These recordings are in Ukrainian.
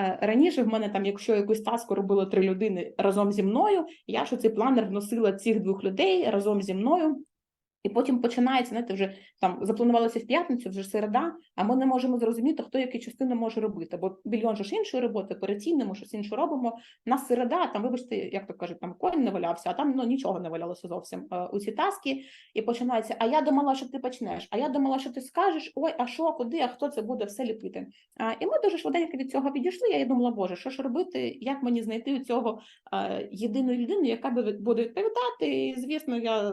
Е, Раніше в мене там, якщо якусь таску робило три людини разом зі мною, я ж у цей планер вносила цих двох людей разом зі мною. І потім починається, знаєте, вже там запланувалося в п'ятницю, вже середа, а ми не можемо зрозуміти, хто яку частину може робити. Бо мільйон ж іншої роботи, операційне, ми щось інше робимо. Нас середа, там, вибачте, як то кажуть, там конь не валявся, а там ну нічого не валялося зовсім е, у ці таски. І починається: а я думала, що ти почнеш, а я думала, що ти скажеш, ой, а що, куди, а хто це буде все ліпити. А, і ми дуже швиденько від цього підійшли. Я думала, боже, що ж робити, як мені знайти у цього е, єдину людину, яка буде відповідати. І, звісно, я е,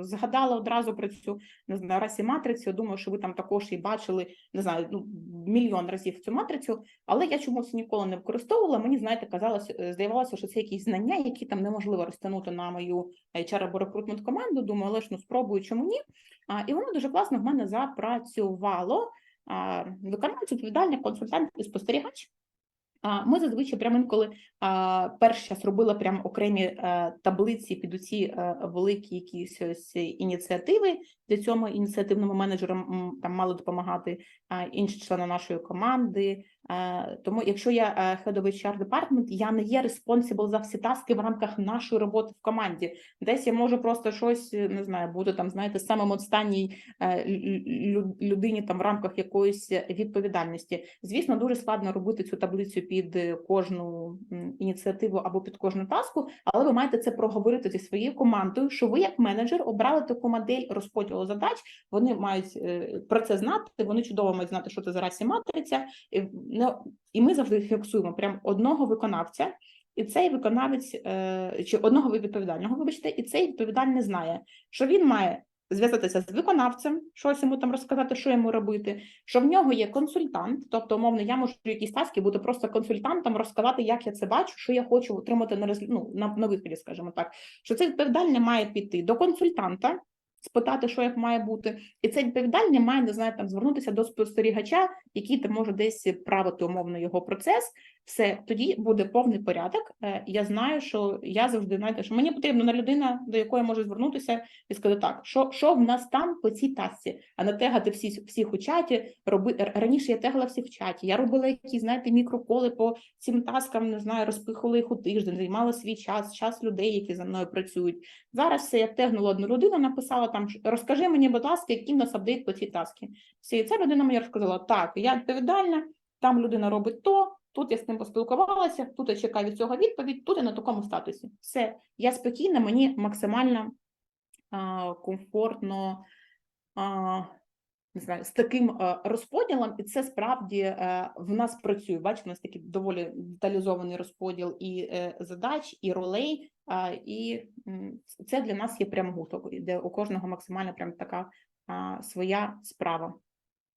згадала одразу про цю не знаю, расі матрицю. Думаю, що ви там також і бачили, не знаю, ну, мільйон разів цю матрицю, але я чомусь ніколи не використовувала. Мені, знаєте, казалося, е, здавалося, що це якісь знання, які там неможливо розтягнути на мою HR або рекрутмент команду. Думаю, але ж ну спробую, чому ні. А, і воно дуже класно в мене запрацювало. Виконавець, відповідальний консультант і спостерігач. Ми зазвичай прямо інколи перший час робила прям окремі е, таблиці під усі е, великі якісь ось ініціативи. Для цього ініціативному менеджерам там мали допомагати інші члени нашої команди. Тому, якщо я е, head of HR department, я не є responsible за всі таски в рамках нашої роботи в команді. Десь я можу просто щось е, не знаю, бути там, знаєте, самим останній е, лю- лю- людині там в рамках якоїсь відповідальності. Звісно, дуже складно робити цю таблицю під кожну ініціативу або під кожну таску, але ви маєте це проговорити зі своєю командою, що ви як менеджер обрали таку модель розподілу задач. Вони мають е, про це знати. Вони чудово мають знати, що це за расі матриця. І, не- і ми завжди фіксуємо прям одного виконавця. І цей виконавець е, чи одного відповідального, вибачте, і цей відповідальний знає, що він має зв'язатися з виконавцем, щось йому там розказати, що йому робити, що в нього є консультант, тобто, умовно, я можу якісь таски бути просто консультантом, розказати, як я це бачу, що я хочу отримати на резл- ну, на, на виході, скажімо так, що цей відповідальний має піти до консультанта. Спитати, що як має бути, і цей відповідальний має не знаю, там звернутися до спостерігача, який там може десь правити умовно його процес. Все тоді буде повний порядок. Е, Я знаю, що я завжди знаєте, що мені потрібна людина, до якої я можу звернутися і сказати, так, що, що в нас там по цій тасці, а не тегати всі, всіх у чаті. Роби... Раніше я тегала всіх в чаті, я робила якісь, знаєте, мікроколи по цим таскам, не знаю, розпихувала їх у тиждень, займала свій час, час людей, які за мною працюють. Зараз все, я тегнула одну людину, написала там, розкажи мені, будь ласка, який в нас апдейт по цій таски. Все, і ця людина мені розказала, так, я відповідальна, там людина робить то, тут я з ним поспілкувалася, тут я чекаю від цього відповідь, тут я на такому статусі. Все, я спокійна, мені максимально а, комфортно а, не знаю, з таким розподілом, і це справді е, в нас працює. Бачите, у нас такий доволі деталізований розподіл і е, задач, і ролей, і це для нас є прям гуток, де у кожного максимально прям така своя справа.